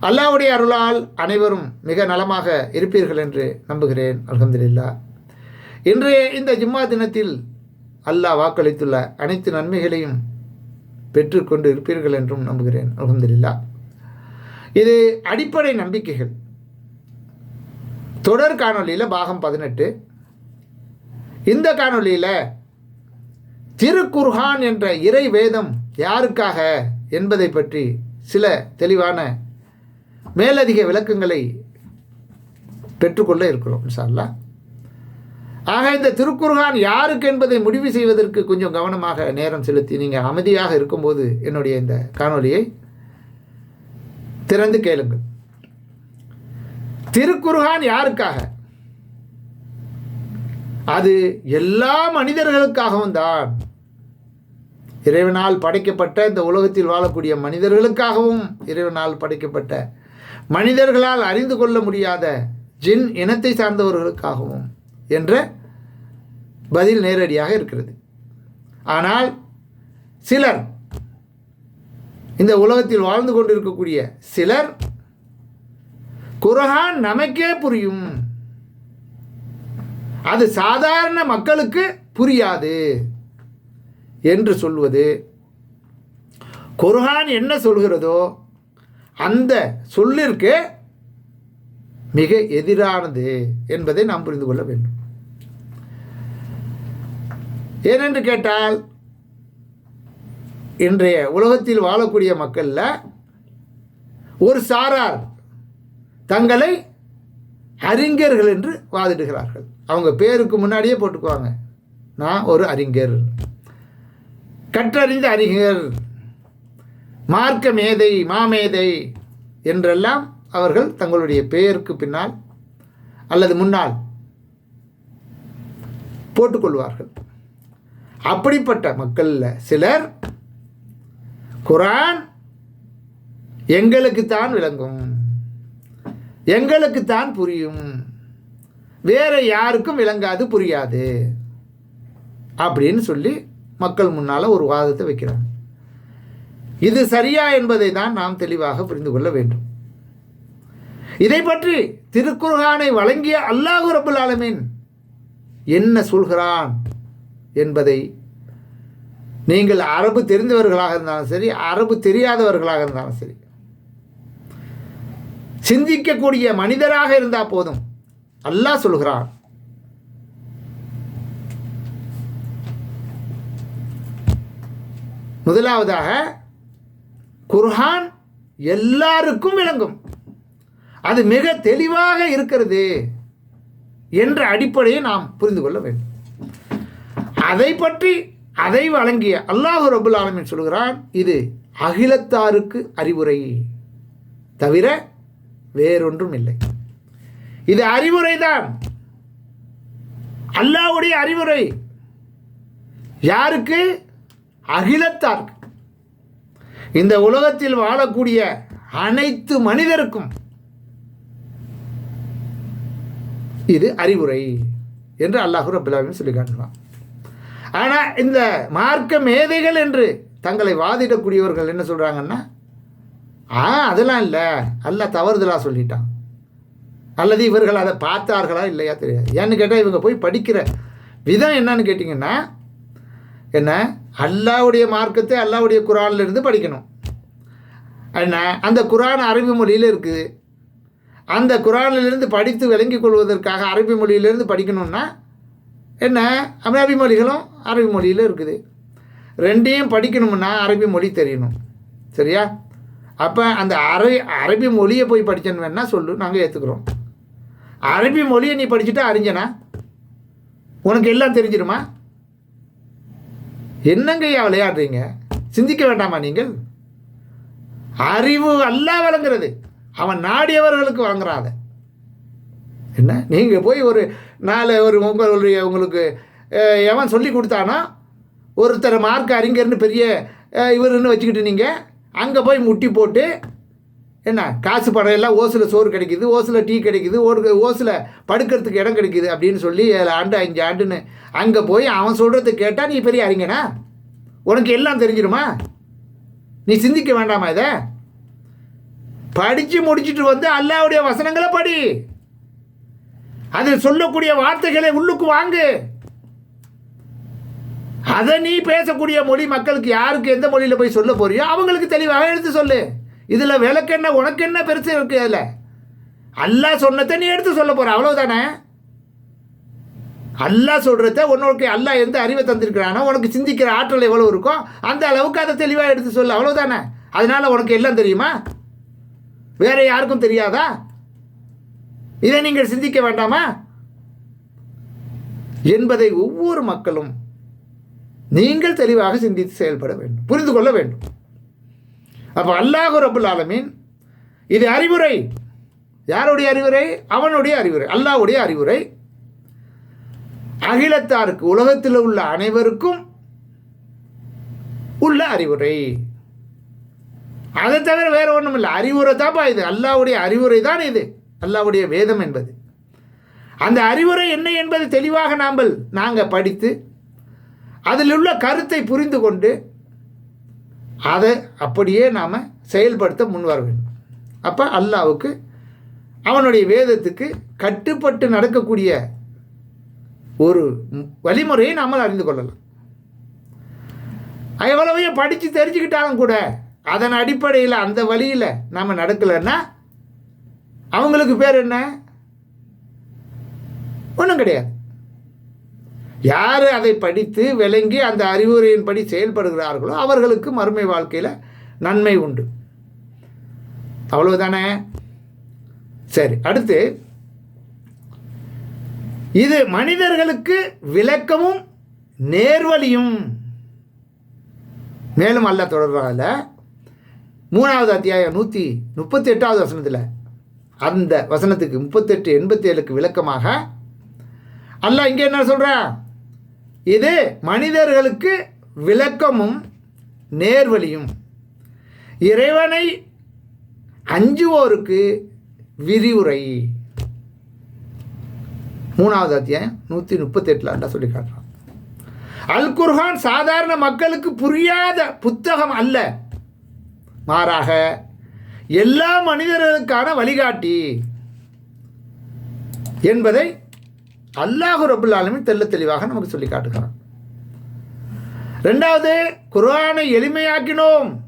அல்லாவுடைய அருளால் அனைவரும் மிக நலமாக இருப்பீர்கள் என்று நம்புகிறேன். அலமதுல்லா இன்றைய இந்த ஜும்மா தினத்தில் அல்லாஹ் வாக்களித்துள்ள அனைத்து நன்மைகளையும் பெற்றுக்கொண்டு இருப்பீர்கள் என்றும் நம்புகிறேன். அலமதுல்லா இது அடிப்படை நம்பிக்கைகள். தொடர் காணொலியில் பாகம் பதினெட்டு. இந்த காணொலியில் திருக்குர்ஹான் என்ற இறை வேதம் யாருக்காக என்பதை பற்றி சில தெளிவான மேலதிக விளக்கங்களை பெற்றுக்கொள்ள இருக்கிறோம் இன்ஷால்லா ஆக இந்த திருக்குர்ஹான் யாருக்கு என்பதை முடிவு செய்வதற்கு கொஞ்சம் கவனமாக நேரம் செலுத்தி நீங்கள் அமைதியாக இருக்கும்போது என்னுடைய இந்த காணொலியை திறந்து கேளுங்கள். திருக்குர்ஹான் யாருக்காக? அது எல்லா மனிதர்களுக்காகவும் தான். இறைவனால் படைக்கப்பட்ட இந்த உலகத்தில் வாழக்கூடிய மனிதர்களுக்காகவும் இறைவனால் படைக்கப்பட்ட மனிதர்களால் அறிந்து கொள்ள முடியாத ஜின் இனத்தை சார்ந்தவர்களுக்காகவும் என்ற பதில் நேரடியாக இருக்கிறது. ஆனால் சிலர் இந்த உலகத்தில் வாழ்ந்து கொண்டிருக்கக்கூடிய சிலர் குரஹான் நமக்கே புரியும். அது சாதாரண மக்களுக்கு புரியாது என்று சொல்வது குர்ஹான் என்ன சொல்கிறதோ அந்த சொல்லிற்கு மிக எதிரானது என்பதை நாம் புரிந்து கொள்ள வேண்டும். ஏனென்று கேட்டால் இன்றைய உலகத்தில் வாழக்கூடிய மக்களில் ஒரு சாரார் தங்களை அறிஞர்கள் என்று வாதிடுகிறார்கள். அவங்க பேருக்கு முன்னாடியே போட்டுக்குவாங்க. நான் ஒரு அறிஞர். கற்றறிந்த அறிஞர். மார்க்க மேதை மாமேதை என்றெல்லாம் அவர்கள் தங்களுடைய பெயருக்கு பின்னால் அல்லது முன்னால் போட்டுக்கொள்வார்கள். அப்படிப்பட்ட மக்களில் சிலர் குரான் எங்களுக்குத்தான் விளங்கும் எங்களுக்குத்தான் புரியும் வேற யாருக்கும் விளங்காது புரியாது அப்படின்னு சொல்லி மக்கள் முன்னால் ஒரு வாதத்தை வைக்கிறாங்க. இது சரியா என்பதை தான் நாம் தெளிவாக புரிந்து கொள்ள வேண்டும். இதை பற்றி திருக்குர்ஹானை வழங்கிய அல்லாஹு ரபுல் ஆலமீன் என்ன சொல்கிறான் என்பதை நீங்கள் அரபு தெரிந்தவர்களாக இருந்தாலும் சரி அரபு தெரியாதவர்களாக இருந்தாலும் சரி சிந்திக்கக்கூடிய மனிதராக இருந்தால் போதும். அல்லாஹ் சொல்கிறான் முதலாவதாக குர்ஹான் எல்லாருக்கும் விளங்கும். அது மிக தெளிவாக இருக்கிறது என்ற அடிப்படையை நாம் புரிந்து கொள்ள வேண்டும். அதை பற்றி அதை வழங்கிய அல்லாஹு ரபுல் ஆலமின் சொல்கிறான் இது அகிலத்தாருக்கு அறிவுரை தவிர வேறொன்றும் இல்லை. இது அறிவுரை தான் அல்லாவுடைய அறிவுரை யாருக்கு? அகிலத்தாருக்கு. இந்த உலகத்தில் வாழக்கூடிய அனைத்து மனிதருக்கும் இது அறிவுரை என்று அல்லாஹூ ரபுல்லாவின் சொல்லி காட்டுறான் ஆனால் இந்த மார்க்க மேதைகள் என்று தங்களை வாதிடக்கூடியவர்கள் என்ன சொல்கிறாங்கன்னா ஆ அதெல்லாம் இல்லை. அல்ல தவறுதலாக சொல்லிட்டான். அல்லது இவர்கள் அதை பார்த்தார்களா இல்லையா தெரியாது. ஏன்னு கேட்டால் இவங்க போய் படிக்கிற விதம் என்னன்னு கேட்டிங்கன்னா என்ன? அல்லாவுடைய மார்க்கத்தை அல்லாவுடைய குரானிலிருந்து படிக்கணும். என்ன? அந்த குரான் அரபி மொழியில் இருக்குது அந்த குரானிலிருந்து படித்து விளங்கிக் கொள்வதற்காக அரபி மொழியிலிருந்து படிக்கணும்னா என்ன? அரபி மொழிகளும் அரபி மொழியில் இருக்குது. ரெண்டையும் படிக்கணும்னா அரபி மொழி தெரியணும். சரியா? அப்போ அந்த அரபி அரபி மொழியை போய் படிச்சேன்னு வேணால் சொல்லு. நாங்கள் ஏற்றுக்குறோம் அரபி மொழியை நீ படிச்சுட்டா அறிஞ்சனா? உனக்கு எல்லாம் தெரிஞ்சிருமா? என்னங்கய்யா விளையாடுறீங்க? சிந்திக்க வேண்டாமா நீங்கள்? அறிவு அல்ல வழங்குறது அவன் நாடியவர்களுக்கு வழங்குறாத என்ன? நீங்கள் போய் ஒரு நாலு ஒரு உங்களுடைய உங்களுக்கு எவன் சொல்லி கொடுத்தானா ஒருத்தர் மார்க் அறிஞர்னு பெரிய இவருன்னு வச்சுக்கிட்டு நீங்கள் அங்கே போய் முட்டி போட்டு என்ன காசு படம் எல்லாம் ஓசில் சோறு கிடைக்குது ஓசில் டீ கிடைக்குது ஒரு ஓசில் படுக்கிறதுக்கு இடம் கிடைக்குது அப்படின்னு சொல்லி ஏழு ஆண்டு அஞ்சு ஆண்டுன்னு அங்கே போய் அவன் சொல்கிறத கேட்டால் நீ பெரிய அறிஞனா? உனக்கு எல்லாம் தெரிஞ்சிருமா? நீ சிந்திக்க வேண்டாமா இதை? படித்து முடிச்சிட்டு வந்து அல்லாவுடைய வசனங்களை படி. அதில் சொல்லக்கூடிய வார்த்தைகளை உள்ளுக்கு வாங்கு. அதை நீ பேசக்கூடிய மொழி மக்களுக்கு யாருக்கு எந்த மொழியில் போய் சொல்ல போறியோ அவங்களுக்கு தெளிவாக எடுத்து சொல்லு. இதில் விளக்கு என்ன உனக்கு என்ன பெருசு இருக்குது அதில். அல்லாஹ் சொன்னதை நீ எடுத்து சொல்ல போகிற அவ்வளோதானே அல்லாஹ் சொல்கிறத உன்னோருக்கு அல்லாஹ் எந்த அறிவை தந்திருக்கிறானோ உனக்கு சிந்திக்கிற ஆற்றல் எவ்வளோ இருக்கோ அந்த அளவுக்கு அதை தெளிவாக எடுத்து சொல்லு அவ்வளோதானே அதனால் உனக்கு எல்லாம் தெரியுமா? வேறு யாருக்கும் தெரியாதா? இதை நீங்கள் சிந்திக்க வேண்டாமா? என்பதை ஒவ்வொரு மக்களும் நீங்கள் தெளிவாக சிந்தித்து செயல்பட வேண்டும் புரிந்து கொள்ள வேண்டும். அப்போ அல்லாஹு ரபுல் ஆலமீன் இது அறிவுரை. யாருடைய அறிவுரை? அவனுடைய அறிவுரை. அல்லாவுடைய அறிவுரை. அகிலத்தாருக்கு உலகத்தில் உள்ள அனைவருக்கும் உள்ள அறிவுரை. அதை தவிர வேறு ஒன்றும் இல்லை. அறிவுரை தான்ப்பா இது. அல்லாவுடைய அறிவுரை தான் இது. அல்லாவுடைய வேதம் என்பது. அந்த அறிவுரை என்ன என்பது தெளிவாக நாங்கள் நாங்கள் படித்து அதில் உள்ள கருத்தை புரிந்து கொண்டு அதை அப்படியே நாம் செயல்படுத்த முன்வர வேண்டும். அப்போ அல்லாவுக்கு அவனுடைய வேதத்துக்கு கட்டுப்பட்டு நடக்கக்கூடிய ஒரு வழிமுறையை நாம் அறிந்து கொள்ளலாம். எவ்வளவையும் படித்து தெரிஞ்சுக்கிட்டாலும் கூட அதன் அடிப்படையில் அந்த வழியில் நாம் நடக்கலைன்னா அவங்களுக்கு பேர் என்ன? ஒன்றும் கிடையாது. யார் அதை படித்து விளங்கி அந்த அறிவுரையின்படி செயல்படுகிறார்களோ அவர்களுக்கு மறுமை வாழ்க்கையில் நன்மை உண்டு. அவ்வளவுதானே? சரி அடுத்து. இது மனிதர்களுக்கு விளக்கமும் நேர்வழியும். மேலும் அல்ல தொடர்பாக மூணாவது அத்தியாயம் நூற்றி முப்பத்தி எட்டாவது வசனத்தில் அந்த வசனத்துக்கு முப்பத்தெட்டு எண்பத்தி ஏழுக்கு விளக்கமாக அல்ல இங்கே என்ன சொல்கிறேன் இது மனிதர்களுக்கு விளக்கமும் நேர்வழியும். இறைவனை அஞ்சுவோருக்கு விரிவுரை மூணாவது அத்தியாயம் நூற்றி முப்பத்தெட்டில் அண்டா சொல்லி காட்டுறான். அல் குர்ஹான் சாதாரண மக்களுக்கு புரியாத புத்தகம் அல்ல. மாறாக எல்லா மனிதர்களுக்கான வழிகாட்டி என்பதை அல்லாஹு ரபுல் ஆலமின் தெல்ல தெளிவாக நமக்கு சொல்லி காட்டுகிறான். ரெண்டாவது குர்ஆனை எளிமையாக்கினோம்.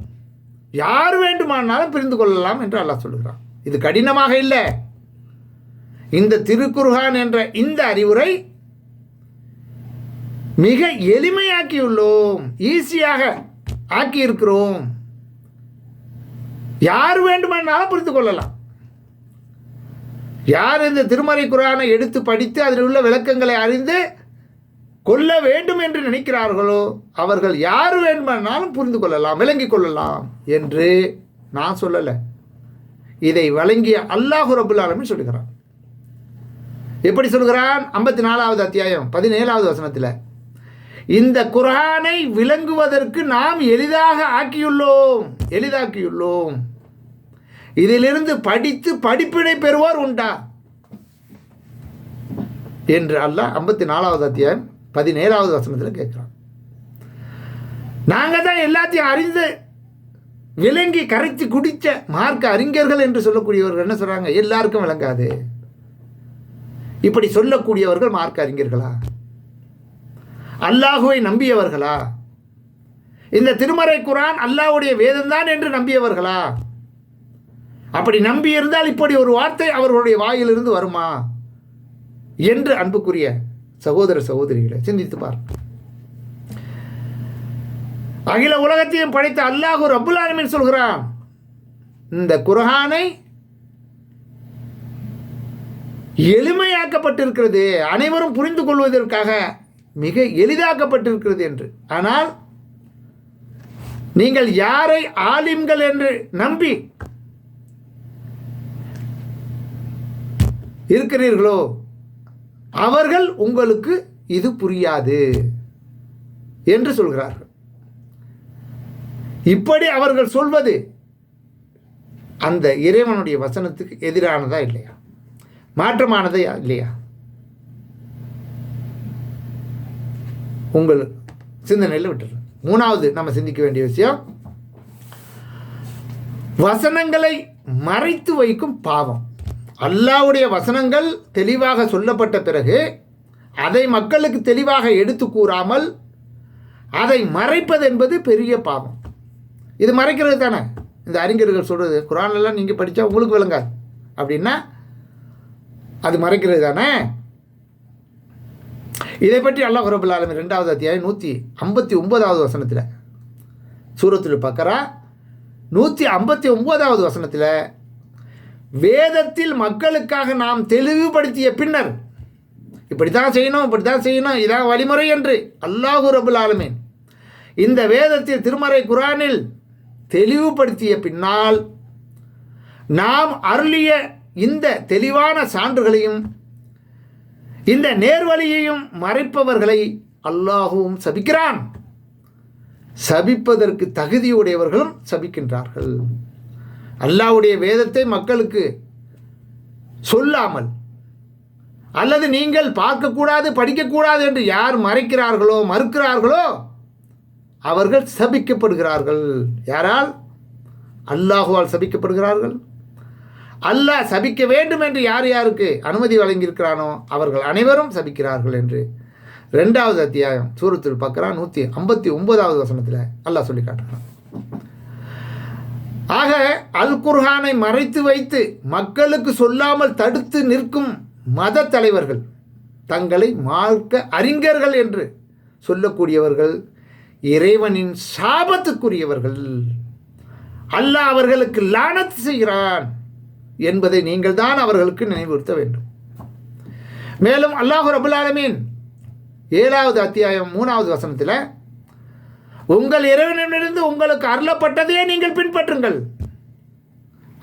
யார் வேண்டுமானாலும் புரிந்து கொள்ளலாம் என்று அல்லாஹ் சொல்லுகிறான். இது கடினமாக இல்லை. இந்த திருக்குர்ஹான் என்ற இந்த அறிவுரை மிக எளிமையாக்கியுள்ளோம். ஈஸியாக ஆக்கியிருக்கிறோம். யார் வேண்டுமானாலும் புரிந்து கொள்ளலாம். யார் இந்த திருமறை குரானை எடுத்து படித்து அதில் உள்ள விளக்கங்களை அறிந்து கொல்ல வேண்டும் என்று நினைக்கிறார்களோ அவர்கள் யார் வேண்டுமானாலும் புரிந்து கொள்ளலாம் விளங்கி கொள்ளலாம் என்று நான் சொல்லலை. இதை வழங்கிய அல்லாஹு ரபுல் ஆலமின் சொல்லுகிறான் எப்படி சொல்கிறான்? ஐம்பத்தி நாலாவது அத்தியாயம் பதினேழாவது வசனத்தில். இந்த குரானை விளங்குவதற்கு நாம் எளிதாக ஆக்கியுள்ளோம் எளிதாக்கியுள்ளோம். இதிலிருந்து படித்து படிப்பினை பெறுவோர் உண்டா? என்று அல்லாஹ் ஐம்பத்தி நாலாவது அத்தியாயம் பதினேழாவது வசனத்தில் கேட்குறான். நாங்கள் தான் எல்லாத்தையும் அறிந்து விளங்கி கரைத்து குடித்த மார்க்க அறிஞர்கள் என்று சொல்லக்கூடியவர்கள் என்ன சொல்கிறாங்க எல்லாருக்கும் விளங்காது. இப்படி சொல்லக்கூடியவர்கள் மார்க்க அறிஞர்களா? அல்லாஹுவை நம்பியவர்களா? இந்த திருமறை குரான் அல்லாஹ்வுடைய வேதம்தான் என்று நம்பியவர்களா? அப்படி நம்பி இருந்தால் இப்படி ஒரு வார்த்தை அவர்களுடைய வாயிலிருந்து வருமா? என்று அன்புக்குரிய சகோதர சகோதரிகளை சிந்தித்து பார். அகில உலகத்தையும் படைத்த அல்லாஹு ரபுல் ஆலமீன் சொல்கிறான் இந்த குர்ஹானை எளிமையாக்கப்பட்டிருக்கிறது அனைவரும் புரிந்து கொள்வதற்காக மிக எளிதாக்கப்பட்டிருக்கிறது என்று. ஆனால் நீங்கள் யாரை ஆலிம்கள் என்று நம்பி இருக்கிறீர்களோ? அவர்கள் உங்களுக்கு இது புரியாது என்று சொல்கிறார்கள். இப்படி அவர்கள் சொல்வது அந்த இறைவனுடைய வசனத்துக்கு எதிரானதா இல்லையா? மாற்றமானதா இல்லையா? உங்கள் சிந்தனையில் விட்டுறேன் மூணாவது நம்ம சிந்திக்க வேண்டிய விஷயம் வசனங்களை மறைத்து வைக்கும் பாவம். அல்லாவுடைய வசனங்கள் தெளிவாக சொல்லப்பட்ட பிறகு அதை மக்களுக்கு தெளிவாக எடுத்து கூறாமல் அதை மறைப்பது என்பது பெரிய பாவம். இது மறைக்கிறது தானே? இந்த அறிஞர்கள் சொல்கிறது குரானெல்லாம் நீங்கள் படித்தா உங்களுக்கு விளங்காது. அப்படின்னா அது மறைக்கிறது தானே? இதை பற்றி அல்லாஹ் ரபுல் ஆலமி ரெண்டாவது அத்தியாயம் நூற்றி ஐம்பத்தி ஒன்பதாவது வசனத்தில் சூரத்தில் பக்கரா நூற்றி ஐம்பத்தி ஒம்போதாவது வசனத்தில் வேதத்தில் மக்களுக்காக நாம் தெளிவுபடுத்திய பின்னர் இப்படி தான் செய்யணும் இப்படி தான் செய்யணும் இதான் வழிமுறை என்று அல்லாஹூ ரபுல் ஆலமீன் இந்த வேதத்தில் திருமறை குரானில் தெளிவுபடுத்திய பின்னால் நாம் அருளிய இந்த தெளிவான சான்றுகளையும் இந்த நேர்வழியையும் மறைப்பவர்களை அல்லாஹுவும் சபிக்கிறான். சபிப்பதற்கு தகுதியுடையவர்களும் சபிக்கின்றார்கள். அல்லாஹ்வுடைய வேதத்தை மக்களுக்கு சொல்லாமல் அல்லது நீங்கள் பார்க்கக்கூடாது படிக்கக்கூடாது என்று யார் மறைக்கிறார்களோ மறுக்கிறார்களோ அவர்கள் சபிக்கப்படுகிறார்கள். யாரால்? அல்லாஹுவால் சபிக்கப்படுகிறார்கள். அல்லாஹ் சபிக்க வேண்டும் என்று யார் யாருக்கு அனுமதி வழங்கியிருக்கிறானோ அவர்கள் அனைவரும் சபிக்கிறார்கள் என்று ரெண்டாவது அத்தியாயம் சூரத்தில் பார்க்குறான் நூற்றி ஐம்பத்தி ஒன்பதாவது வசனத்தில் அல்லாஹ் சொல்லி காட்டுறான் ஆக அல் குர்ஹானை மறைத்து வைத்து மக்களுக்கு சொல்லாமல் தடுத்து நிற்கும் மத தலைவர்கள் தங்களை மார்க்க அறிஞர்கள் என்று சொல்லக்கூடியவர்கள் இறைவனின் சாபத்துக்குரியவர்கள். அல்லாஹ் அவர்களுக்கு லானத் செய்கிறான் என்பதை நீங்கள் தான் அவர்களுக்கு நினைவுறுத்த வேண்டும். மேலும் அல்லாஹு ரபுல்லாலமீன் ஏழாவது அத்தியாயம் மூணாவது வசனத்தில் உங்கள் இறைவனிடமிருந்து உங்களுக்கு அருளப்பட்டதையே நீங்கள் பின்பற்றுங்கள்.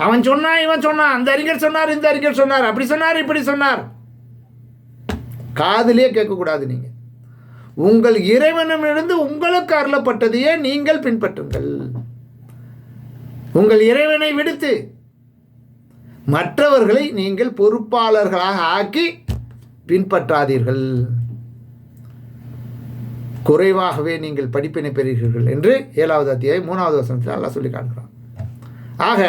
அவன் சொன்னான் இவன் சொன்னான் அந்த அறிஞர் சொன்னார் இந்த அறிஞர் சொன்னார் அப்படி சொன்னார் இப்படி சொன்னார். காதிலே கேட்கக்கூடாது நீங்கள் உங்கள் இறைவனிடமிருந்து உங்களுக்கு அருளப்பட்டதையே நீங்கள் பின்பற்றுங்கள். உங்கள் இறைவனை விடுத்து மற்றவர்களை நீங்கள் பொறுப்பாளர்களாக ஆக்கி பின்பற்றாதீர்கள். குறைவாகவே நீங்கள் படிப்பினை பெறுகிறீர்கள் என்று ஏழாவது அத்தியாயம் மூணாவது வசனத்தில் அல்லாஹ் சொல்லி காட்டுகிறான். ஆக